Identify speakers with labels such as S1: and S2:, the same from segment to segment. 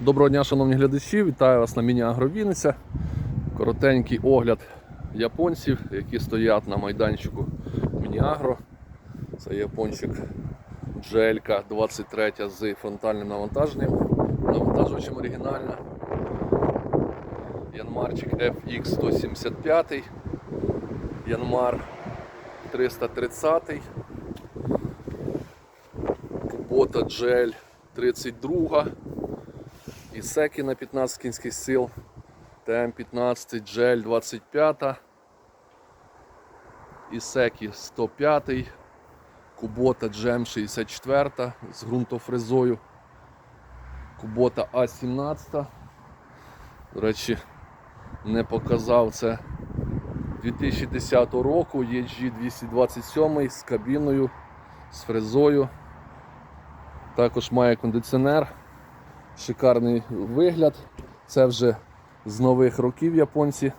S1: Доброго дня, шановні глядачі, вітаю вас на міні-агровіниця. Коротенький огляд японців, які стоять на майданчику Міні-Агро. Це япончик GLK 23 з фронтальним навантаженням. Навантажувачем оригінальна. Янмарчик FX 175, Янмар 330, Кубота GL 32 і секи на 15 кінських сил, ТМ-15, GL 25, і секи 105, Кубота GM 64 з ґрунтофрезою, Кубота А17. До речі, не показав це. 2010 року, EG 227 з кабіною, з фрезою. Також має кондиціонер шикарний вигляд. Це вже з нових років японці.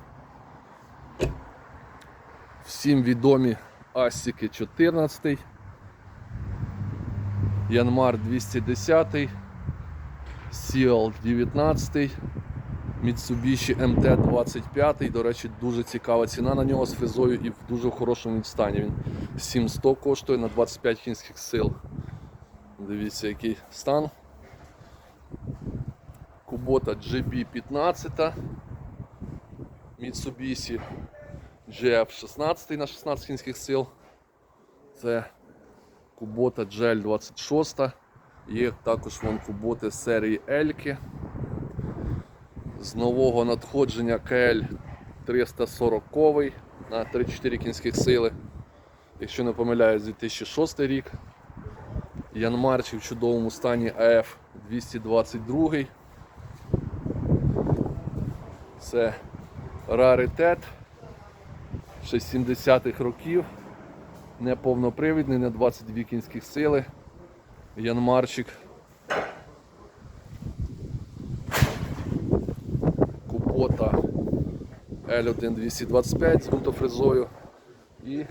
S1: Всім відомі Асіки 14, Янмар 210, Сіал 19, Mitsubishi MT-25. До речі, дуже цікава ціна на нього з фрезою і в дуже хорошому стані. Він 700 коштує на 25 кінських сил. Дивіться, який стан. Кубота GB15, Mitsubishi GF16 на 16 кінських сил. Це Кубота GL26. Є також вон куботи серії Ельки. З нового надходження KL 340 на 3-4 кінських сили. Якщо не помиляюсь, 2006 рік. Янмарчик в чудовому стані АФ 222. Це раритет 60-х років. Неповнопривідний, на 22 кінських сили. Янмарчик. Кубота L1 225 з ґрунтофрезою. І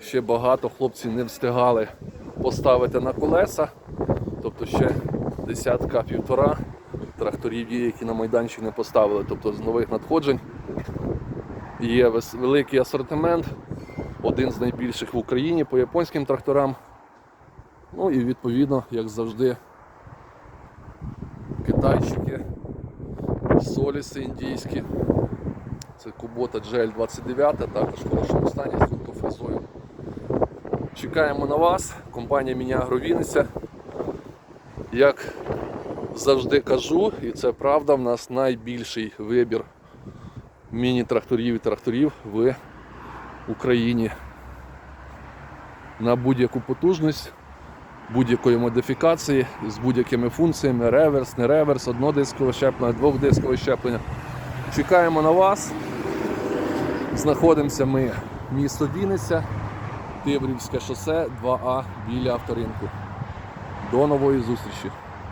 S1: ще багато хлопців не встигали поставити на колеса. Тобто ще десятка півтора тракторів є, які на майданчик не поставили. Тобто з нових надходжень є великий асортимент, один з найбільших в Україні по японським тракторам. Ну і відповідно, як завжди, китайчики, соліси індійські. Це Кубота GL29, також в хорошому стані з ґрунтофрезою. Чекаємо на вас, компанія Міні-Агро Як завжди кажу, і це правда, в нас найбільший вибір міні-тракторів і тракторів в Україні. На будь-яку потужність, будь-якої модифікації, з будь-якими функціями, реверс, не реверс, однодискове щеплення, двохдискове щеплення. Чекаємо на вас. Знаходимося ми місто Вінниця, Тиврівське шосе 2А біля авторинку. До нової зустрічі!